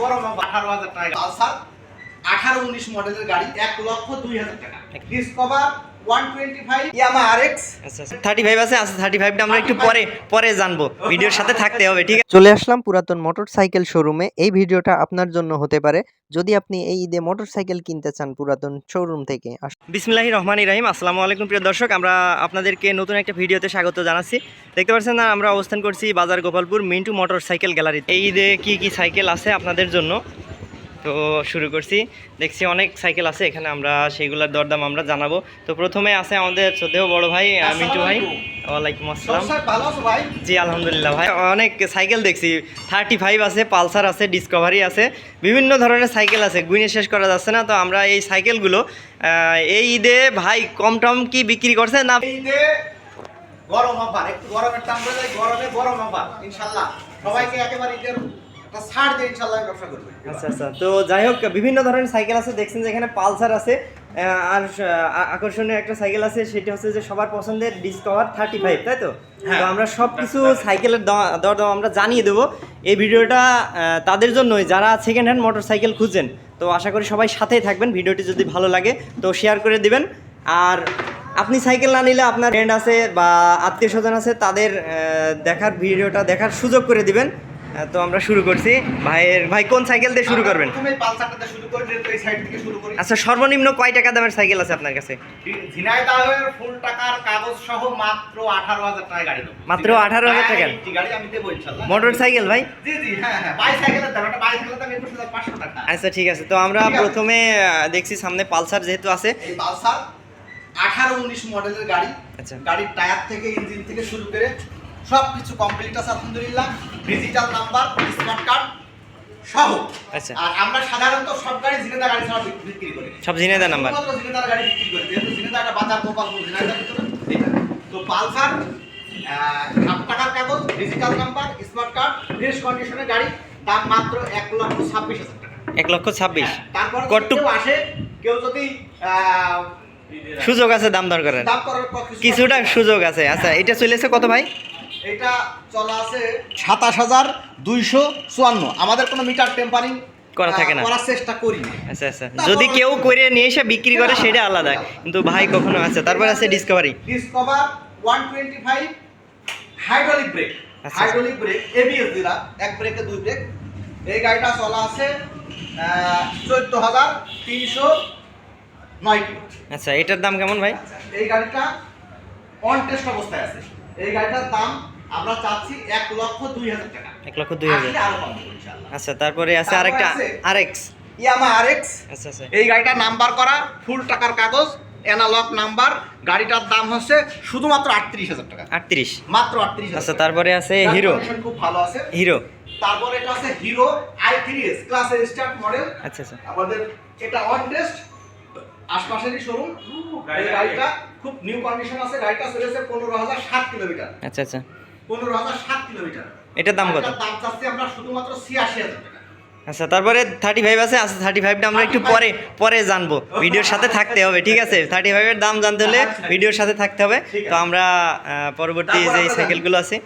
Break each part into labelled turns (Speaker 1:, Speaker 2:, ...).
Speaker 1: বড় আঠারো হাজার টাকা। আঠারো উনিশ মডেলের গাড়ি এক লক্ষ দুই হাজার টাকা। ডিসকভার
Speaker 2: আচ্ছা থার্টি ফাইভ আছে আচ্ছা থার্টি ফাইভটা আমরা একটু পরে পরে জানব। ভিডিওর সাথে থাকতে হবে ঠিক আছে? চলে আসলাম পুরাতন মোটরসাইকেল শোরুমে এই ভিডিওটা আপনার জন্য হতে পারে। যদি আপনি এই ঈদে মোটরসাইকেল কিনতে চান পুরাতন শোরুম থেকে বিসমিল্লাহি রহমান ইরাহিম আসসালামু আলাইকুম প্রিয় দর্শক। আমরা আপনাদেরকে নতুন একটা ভিডিওতে স্বাগত জানাচ্ছি। দেখতে পাচ্ছেন না আমরা অবস্থান করছি বাজার গোপালপুর মিন্টু মোটরসাইকেল গ্যালারি এই ঈদে কি কি সাইকেল আছে আপনাদের জন্য? তো শুরু করছি। দেখছি অনেক সাইকেল আছে এখানে আমরা সেইগুলোর দরদাম আমরা জানাব। তো প্রথমে আছে আমাদের শ্রদ্ধেয় বড় ভাই মিন্টু ভাই। ওয়ালাইকুম আসসালাম। জি আলহামদুলিল্লাহ ভাই। অনেক সাইকেল দেখছি। থার্টি ফাইভ আছে পালসার আছে ডিসকভারি আছে। বিভিন্ন ধরনের সাইকেল আছে গুইনে শেষ করা যাচ্ছে না। তো আমরা এই সাইকেলগুলো এই ঈদে ভাই কম টম কি বিক্রি করছে না?
Speaker 1: গরম অফার একটু গরমের দাম গরমে গরম অফার ইনশাল্লাহ। সবাইকে একেবারে ঈদের ছাড় দিয়ে ইনশাল্লাহ আমি ব্যবসা করব।
Speaker 2: আচ্ছা আচ্ছা। তো যাই হোক বিভিন্ন ধরনের সাইকেল আছে দেখছেন যে এখানে পালসার আছে আর আকর্ষণীয় একটা সাইকেল আছে সেটা হচ্ছে যে সবার পছন্দের ডিসকভার থার্টি ফাইভ তাই তো?
Speaker 1: হ্যাঁ।
Speaker 2: তো আমরা সব কিছু সাইকেলের দ- দরদাম আমরা জানিয়ে দেবো। এই ভিডিওটা তাদের জন্যই যারা সেকেন্ড হ্যান্ড মোটর সাইকেল খুঁজছেন তো আশা করি সবাই সাথেই থাকবেন ভিডিওটি যদি ভালো লাগে তো শেয়ার করে দিবেন। আর আপনি সাইকেল না নিলে আপনার ফ্রেন্ড আছে বা আত্মীয় স্বজন আছে তাদের দেখার ভিডিওটা দেখার সুযোগ করে দিবেন। তো আমরা শুরু করছি। ভাইয়ের ভাই কোন সাইকেল দিয়ে শুরু করবেন?
Speaker 1: প্রথমে পালসারটাতে শুরু করি এই সাইড থেকে শুরু করি।
Speaker 2: আচ্ছা সর্বনিম্ন কয় টাকা দামের সাইকেল আছে আপনার কাছে?
Speaker 1: ফুল টাকার কাগজ সহ মাত্র আঠারো হাজার টাকা গাড়ি দেবো
Speaker 2: মাত্র 18,000 টাকার?
Speaker 1: হ্যাঁ, এই গাড়ি আমি দেবো ইনশাল্লাহ।
Speaker 2: মোটর সাইকেল ভাই?
Speaker 1: জি জি হ্যাঁ হ্যাঁ বাইসাইকেলের দাম। একটা বাইসাইকেলের দাম একুশ হাজার পাঁচশো টাকা।
Speaker 2: আচ্ছা ঠিক আছে। তো আমরা প্রথমে দেখছি সামনে পালসার যেহেতু আছে।
Speaker 1: এই পালসার আঠারো উনিশ মডেলের গাড়ি।
Speaker 2: আচ্ছা।
Speaker 1: গাড়ির টায়ার থেকে ইঞ্জিন থেকে শুরু করে সব কিছু কমপ্লিট আছে আলহামদুলিল্লাহ। ডিজিটাল নাম্বার স্মার্ট কার্ড সহ।
Speaker 2: আচ্ছা।
Speaker 1: আর আমরা সাধারণত সব গাড়ি জিনেদা গাড়ি ছাড়া বিক্রি করি।
Speaker 2: সব ঝিনাইদা নাম্বার
Speaker 1: শুধুমাত্র জিনেদার গাড়ি বিক্রি করি যেহেতু জিনেদা একটা বাজার গোপাল জিনেদার ভিতরে। তো পালসার সাত টাকার কাগজ digital number smart card fresh কন্ডিশনের গাড়ি দাম মাত্র এক লক্ষ ছাব্বিশ হাজার টাকা।
Speaker 2: এক লক্ষ ছাব্বিশ।
Speaker 1: তারপর যদি
Speaker 2: কটুক
Speaker 1: আসে কেউ যদি
Speaker 2: সুযোগ আছে দাম দর
Speaker 1: কিছু
Speaker 2: কিছুটা সুযোগ আছে। আচ্ছা এটা চলেছে কত ভাই?
Speaker 1: এটা চলা আছে সাতাশ হাজার দুইশো চুয়ান্ন। আমাদের কোনো মিটার টেম্পারিং
Speaker 2: করা থাকে না।
Speaker 1: করার চেষ্টা করি
Speaker 2: আচ্ছা আচ্ছা। যদি কেউ করে নিয়ে এসে বিক্রি করে সেটা আলাদা। কিন্তু ভাই কখনো আছে? তারপর আছে Discovery
Speaker 1: discover one twenty five hydraulic brake
Speaker 2: আচ্ছা।
Speaker 1: হাইড্রোলিক ব্রেক এবিএস দিলা। এক ব্রেকে দুই ব্রেক এই গাড়িটা চলা আছে চোদ্দ হাজার তিনশো নয় কিলো।
Speaker 2: আচ্ছা এটার দাম কেমন ভাই?
Speaker 1: এই গাড়িটা অন টেস্ট অবস্থায় আছে। এই গাড়িটার দাম আমরা চাচ্ছি এক লক্ষ দুই হাজার টাকা।
Speaker 2: এক লক্ষ দুই হাজার। আচ্ছা তারপরে আছে আরেকটা
Speaker 1: আছে?
Speaker 2: আরেক্স
Speaker 1: ইয়ামা আরএক্স
Speaker 2: আচ্ছা আচ্ছা।
Speaker 1: এই গাড়িটা নাম্বার করা ফুল টাকার কাগজ অ্যানালগ নাম্বার গাড়িটার দাম হচ্ছে শুধুমাত্র আটত্রিশ হাজার টাকা।
Speaker 2: আটত্রিশ।
Speaker 1: মাত্র আটত্রিশ
Speaker 2: আচ্ছা তারপরে আছে হিরো
Speaker 1: খুব ভালো আছে।
Speaker 2: হিরো
Speaker 1: তারপরে এটা আছে হিরো আই থ্রি এস ক্লাসের স্টার্ট মডেল
Speaker 2: আচ্ছা আচ্ছা।
Speaker 1: আমাদের এটা অন টেস্ট আশপাশেরই শোরুম এই গাড়িটা খুব নিউ কন্ডিশন আছে। গাড়িটা চলেছে পনেরো হাজার সাত কিলোমিটার
Speaker 2: আচ্ছা আচ্ছা।
Speaker 1: পনেরো হাজার সাত কিলোমিটার।
Speaker 2: এটার দাম কত?
Speaker 1: দাম চাচ্ছি আমরা শুধুমাত্র ছিয়াশি হাজার টাকা।
Speaker 2: আচ্ছা তারপরে থার্টি ফাইভ আছে আচ্ছা থার্টি ফাইভটা আমরা একটু পরে পরে জানব। ভিডিওর সাথে থাকতে হবে ঠিক আছে? থার্টি ফাইভের দাম জানতে হলে ভিডিওর সাথে থাকতে হবে। তো আমরা পরবর্তী যে সাইকেলগুলো আছে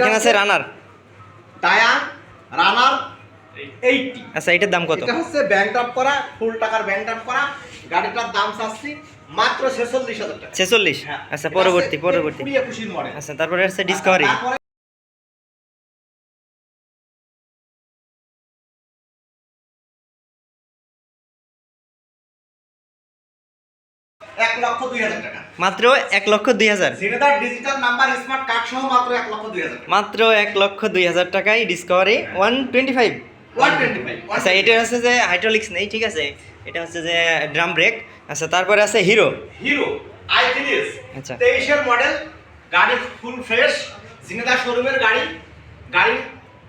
Speaker 2: এখানে আছে রানার
Speaker 1: টায়ার রানার এইটটি
Speaker 2: আচ্ছা এটার দাম কত?
Speaker 1: এটা হচ্ছে ব্যাংক আপ করা ফুল টাকার ব্যাংক আপ করা। গাড়িটার দাম চাচ্ছি মাত্র ছেচল্লিশ হাজার টাকা।
Speaker 2: ছেচল্লিশ?
Speaker 1: হ্যাঁ।
Speaker 2: আচ্ছা পরবর্তী পরবর্তী।
Speaker 1: কুড়ি মডেল
Speaker 2: আচ্ছা তারপরে আছে ডিসকভারি
Speaker 1: এক লক্ষ দুই হাজার টাকা।
Speaker 2: মাত্র এক লক্ষ দুই হাজার।
Speaker 1: ডিজিটাল নাম্বার স্মার্ট কার্ড সহ মাত্র এক লক্ষ দুই হাজার
Speaker 2: মাত্র এক লক্ষ দুই হাজার টাকায় ডিসকভারি ওয়ান টোয়েন্টি ফাইভ আচ্ছা এটা হচ্ছে যে হাইড্রোলিক্স নেই ঠিক আছে? এটা হচ্ছে যে ড্রাম ব্রেক আচ্ছা তারপরে আছে হিরো
Speaker 1: হিরো আই থ্রিএস
Speaker 2: আচ্ছা।
Speaker 1: তেইশের মডেল গাড়ি ফুল ফ্রেশ জিনেদা শোরুমের গাড়ি। গাড়ি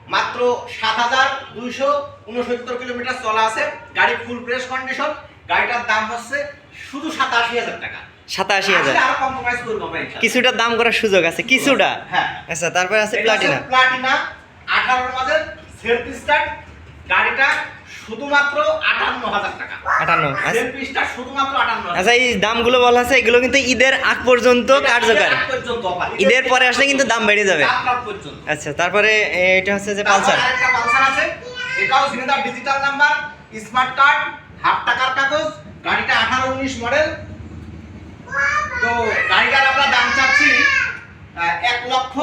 Speaker 1: মাত্র সাত হাজার দুইশো উনসত্তর কিলোমিটার চলা আছে। গাড়ি ফুল ফ্রেশ কন্ডিশন গাড়িটার দাম হচ্ছে শুধু সাতাশি হাজার টাকা।
Speaker 2: সাতাশি হাজার। কিছুটা দাম করার সুযোগ আছে কিছুটা।
Speaker 1: হ্যাঁ।
Speaker 2: আচ্ছা তারপরে আছে প্লাটিনা
Speaker 1: প্লাটিনা আঠারোর মডেল সেলফ স্টার্ট গাড়িটা শুধুমাত্র আটান্ন হাজার টাকা।
Speaker 2: আটান্ন আচ্ছা।
Speaker 1: শুধুমাত্র আটান্ন
Speaker 2: আচ্ছা এই দামগুলো বলা আছে এগুলো কিন্তু ঈদের আগ পর্যন্ত কার্যকর। ঈদের পরে আসলে কিন্তু দাম বেড়ে যাবে। আচ্ছা তারপরে এটা হচ্ছে যে পালসার।
Speaker 1: আরেকটা পালসার আছে। এটাও ঝিনেদার digital number smart card half টাকার কাগজ গাড়িটা আঠারো উনিশ মডেল তো গাড়িটার আমরা দাম চাচ্ছি এক লক্ষ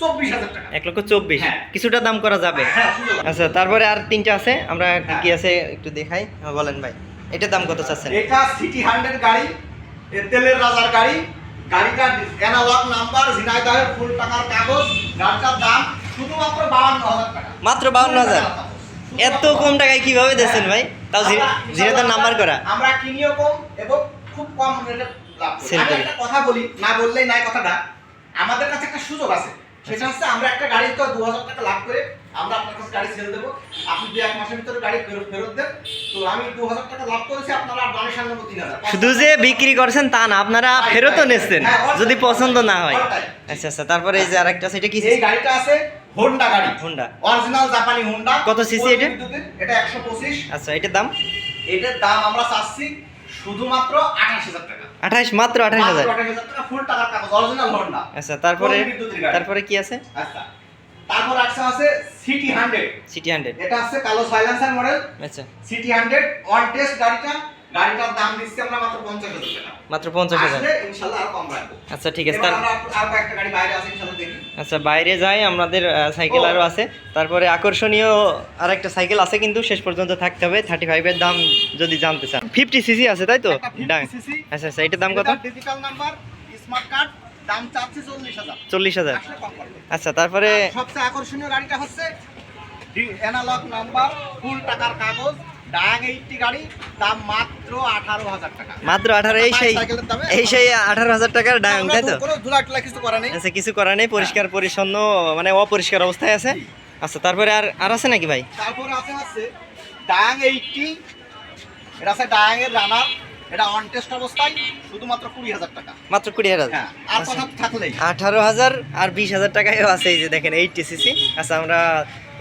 Speaker 1: চব্বিশ হাজার টাকা।
Speaker 2: এক লক্ষ চব্বিশ।
Speaker 1: হ্যাঁ।
Speaker 2: কিছুটা দাম করা যাবে।
Speaker 1: হ্যাঁ।
Speaker 2: আচ্ছা তারপরে আর তিনটা আছে? আমরা কি কি
Speaker 1: হ্যাঁ।
Speaker 2: আছে একটু দেখাই? হ্যাঁ, বলেন ভাই। এটার দাম কত চাচ্ছেন?
Speaker 1: এটা সিটি হান্ড্রেড গাড়ি তেলের রাজার গাড়ি। গাড়িটা নাম্বার ঝিনাইদহের ফুল টাকার কাগজ গাড়িটার দাম শুধুমাত্র বাউন্ন হাজার টাকা।
Speaker 2: মাত্র বাউন্ন হাজার? এত কম টাকায় কীভাবে দিচ্ছেন ভাই? তাও
Speaker 1: আমরা-
Speaker 2: নাম্বার করা।
Speaker 1: আমরা কিনিও কম এবং খুব কম রেটে লাভ করি। কথা বলি না বললেই নাই কথাটা। আমাদের কাছে একটা সুযোগ আছে। সেটা হচ্ছে আমরা একটা গাড়ি তো দু হাজার টাকা লাভ করে আমরা আপনার কাছে গাড়ি দেবো। আপনি দু এক মাসের ভিতরে গাড়ি ফেরত ফেরত দেন। তো আমি দু হাজার টাকা লাভ করেছি আপনারা দামের সামনে তিন হাজার।
Speaker 2: শুধু যে বিক্রি করছেন তা না আপনারা ফেরতও
Speaker 1: right.
Speaker 2: নিচ্ছেন
Speaker 1: হ্যাঁ,
Speaker 2: যদি পছন্দ না হয় আচ্ছা আচ্ছা তারপরে এই যে আরেকটা সেটা কি
Speaker 1: এই গাড়িটা আছে হোন্ডা গাড়ি।
Speaker 2: হোন্ডা
Speaker 1: অরিজিনাল জাপানি হোন্ডা
Speaker 2: কত CC এটা?
Speaker 1: এটা একশো পঁচিশ।
Speaker 2: আচ্ছা এটার দাম?
Speaker 1: এটার দাম আমরা চাচ্ছি শুধুমাত্র আঠাশ হাজার টাকা।
Speaker 2: আঠাশ মাত্র আঠাশ হাজার।
Speaker 1: মাত্র 28,000 টাকা ফুল টাকার কাগজ অরিজিনাল হোন্ডা
Speaker 2: আচ্ছা তারপরে। তারপরে কি আছে?
Speaker 1: আচ্ছা তারপর আছে আছে সিটি হান্ড্রেড
Speaker 2: সিটি হান্ড্রেড
Speaker 1: এটা আছে কালো সাইলেন্সার মডেল
Speaker 2: আচ্ছা।
Speaker 1: সিটি হান্ড্রেড ওয়ান টেস্ট গাড়িটা গাড়িটার দাম দিচ্ছি আমরা মাত্র পঞ্চাশ হাজার টাকা।
Speaker 2: মাত্র পঞ্চাশ হাজার।
Speaker 1: ইনশাল্লাহ আর কম রাখব।
Speaker 2: আচ্ছা ঠিক আছে তার
Speaker 1: আর কয়েকটা গাড়ি বাইরে আছে ইনশাল্লাহ দেখি।
Speaker 2: আচ্ছা বাইরে যাই আমাদের সাইকেল। আরও আছে। তারপরে আকর্ষণীয় আর একটা সাইকেল আছে কিন্তু শেষ পর্যন্ত থাকতে হবে। থার্টি ফাইভের দাম যদি জানতে চান। ফিফটি সিসি আছে তাই তো?
Speaker 1: একটা 50
Speaker 2: আচ্ছা আচ্ছা এটার দাম কত?
Speaker 1: ডিজিটাল নাম্বার স্মার্ট কার্ড দাম চাচ্ছি চল্লিশ হাজার।
Speaker 2: চল্লিশ হাজার।
Speaker 1: আসলে কম করবে।
Speaker 2: আচ্ছা তারপরে
Speaker 1: সবচেয়ে আকর্ষণীয় গাড়িটা হচ্ছে অ্যানালগ নাম্বার ফুল টাকার কাগজ ডায়াং এইটটি গাড়ি দাম মাত্র আঠারো হাজার টাকা।
Speaker 2: মাত্র আঠারো এই সেই এই সেই আঠারো হাজার টাকার তাই তো?
Speaker 1: কোনো ধুলা কিছু করা নেই।
Speaker 2: আচ্ছা কিছু নেই পরিষ্কার পরিচ্ছন্ন মানে অপরিষ্কার অবস্থায় আছে। আচ্ছা তারপরে আর আর আছে নাকি ভাই?
Speaker 1: তারপরে আছে হচ্ছে ডায়াং এইটটি এটা আছে ডায়াং রানার। এটা অন টেস্ট অবস্থায় শুধুমাত্র কুড়ি হাজার টাকা।
Speaker 2: মাত্র কুড়ি হাজার?
Speaker 1: হ্যাঁ আর কথা থাকলেই।
Speaker 2: আঠারো হাজার আর বিশ হাজার টাকায়ও আছে এই যে দেখেন এইটটি সিসি আচ্ছা আমরা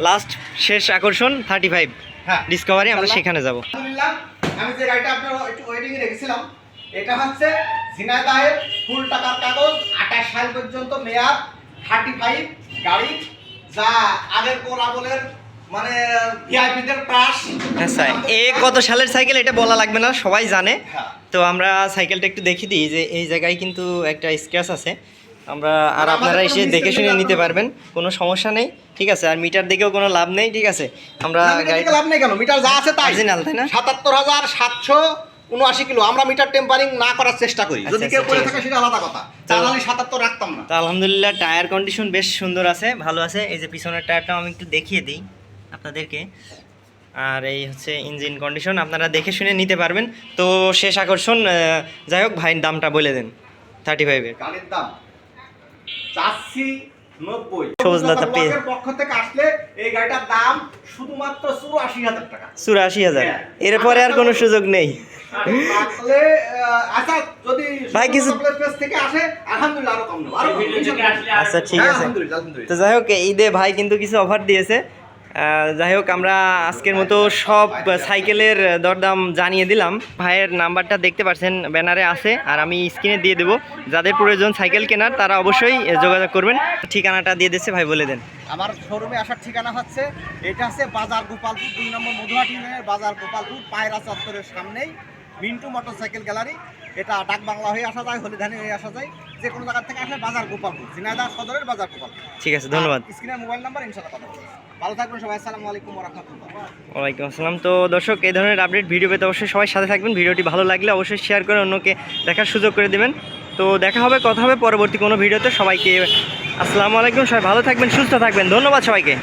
Speaker 2: লাস্ট শেষ আকর্ষণ থার্টি ফাইভ
Speaker 1: হ্যাঁ
Speaker 2: ডিসকভারি আমরা সেখানে যাব।
Speaker 1: আলহামদুলিল্লাহ আমি যে গাড়িটা আপনার একটু ওয়েটিং এ রেখেছিলাম এটা হচ্ছে ঝিনাইদাহের ফুল টাকার কাগজ আঠাশ সাল পর্যন্ত মেয়াদ থার্টি ফাইভ গাড়ি যা আগের কোরাবলের মানে ভিআইপিদের প্রাস
Speaker 2: আচ্ছা এ কত সালের সাইকেল এটা বলা লাগবে না সবাই জানে।
Speaker 1: হ্যাঁ।
Speaker 2: তো আমরা সাইকেলটা একটু দেখিয়ে দিই যে এই জায়গায় কিন্তু একটা স্ক্র্যাচ আছে। আমরা আর আপনারা এসে দেখে শুনে নিতে পারবেন কোনো সমস্যা নেই ঠিক আছে? আর মিটার দেখেও কোনো লাভ নেই ঠিক আছে? আমরা
Speaker 1: লাভ নেই কেন? মিটার যা আছে তাই।
Speaker 2: না?
Speaker 1: সাতাত্তর হাজার সাতশো উনআশি কিলো। আমরা মিটার টেম্পারিং না করার চেষ্টা করি।
Speaker 2: আচ্ছা,
Speaker 1: যদি কেউ
Speaker 2: আচ্ছা,
Speaker 1: করে থাকে সেটা আলাদা কথা। তাহলে সাতাত্তর রাখতাম না।
Speaker 2: তো আলহামদুলিল্লাহ টায়ার কন্ডিশন বেশ সুন্দর আছে ভালো আছে। এই যে পিছনের টায়ারটাও আমি একটু দেখিয়ে দিই আপনাদেরকে। আর এই হচ্ছে ইঞ্জিন কন্ডিশন আপনারা দেখে শুনে নিতে পারবেন। তো শেষ আকর্ষণ যাই হোক ভাইয়ের দামটা বলে দেন থার্টি ফাইভের
Speaker 1: গাড়ির দাম? চাচ্ছি নব্বই।
Speaker 2: সবুজ লতা পেয়ে-
Speaker 1: ব্লকের পক্ষ থেকে আসলে এই গাড়িটার দাম শুধুমাত্র চুরাশি হাজার টাকা।
Speaker 2: চুরাশি হাজার।
Speaker 1: হ্যাঁ।
Speaker 2: এরপরে আর কোনো সুযোগ নেই।
Speaker 1: আচ্ছা
Speaker 2: ভাই, কিছু-। আচ্ছা ঠিক
Speaker 1: হ্যাঁ,
Speaker 2: আছে। তো যাই হোক ঈদে ভাই কিন্তু কিছু অফার দিয়েছে। যাই হোক, আমরা আজকের মতো সব সাইকেলের দরদাম জানিয়ে দিলাম। ভাইয়ের নাম্বারটা দেখতে পাচ্ছেন ব্যানারে আছে, আর আমি স্ক্রিনে দিয়ে দেবো। যাদের প্রয়োজন সাইকেল কেনার, তারা অবশ্যই যোগাযোগ করবেন। ঠিকানাটা দিয়ে দিচ্ছে ভাই, বলে দেন।
Speaker 1: আমার শোরুমে আসার ঠিকানা হচ্ছে, এটা হচ্ছে বাজার গোপালপুর, দুই নম্বর মধুহাটি বাজার গোপালপুর, পায়রা চত্বরের সামনেই মিন্টু মোটরসাইকেল গ্যালারি। এটা ডাক বাংলা হয়ে আসা যায় হলিধানি হয়ে আসা যায়। যে কোনো জায়গা থেকে আসলে বাজার গোপালপুর ঝিনাইদহ সদরের বাজার গোপালপুর
Speaker 2: ঠিক আছে ধন্যবাদ।
Speaker 1: স্ক্রিনের মোবাইল নাম্বার ইনশাআল্লাহ কথা। ভালো থাকবেন সবাই আসসালামু আলাইকুম ওয়া রাহমাতুল্লাহ।
Speaker 2: ওয়ালাইকুম আসসালাম। তো দর্শক এই ধরনের আপডেট ভিডিও পেতে অবশ্যই সবাই সাথে থাকবেন। ভিডিওটি ভালো লাগলে অবশ্যই শেয়ার করে অন্যকে দেখার সুযোগ করে দেবেন। তো দেখা হবে কথা হবে পরবর্তী কোনো ভিডিওতে সবাইকে আসসালামু আলাইকুম সবাই ভালো থাকবেন সুস্থ থাকবেন। ধন্যবাদ সবাইকে।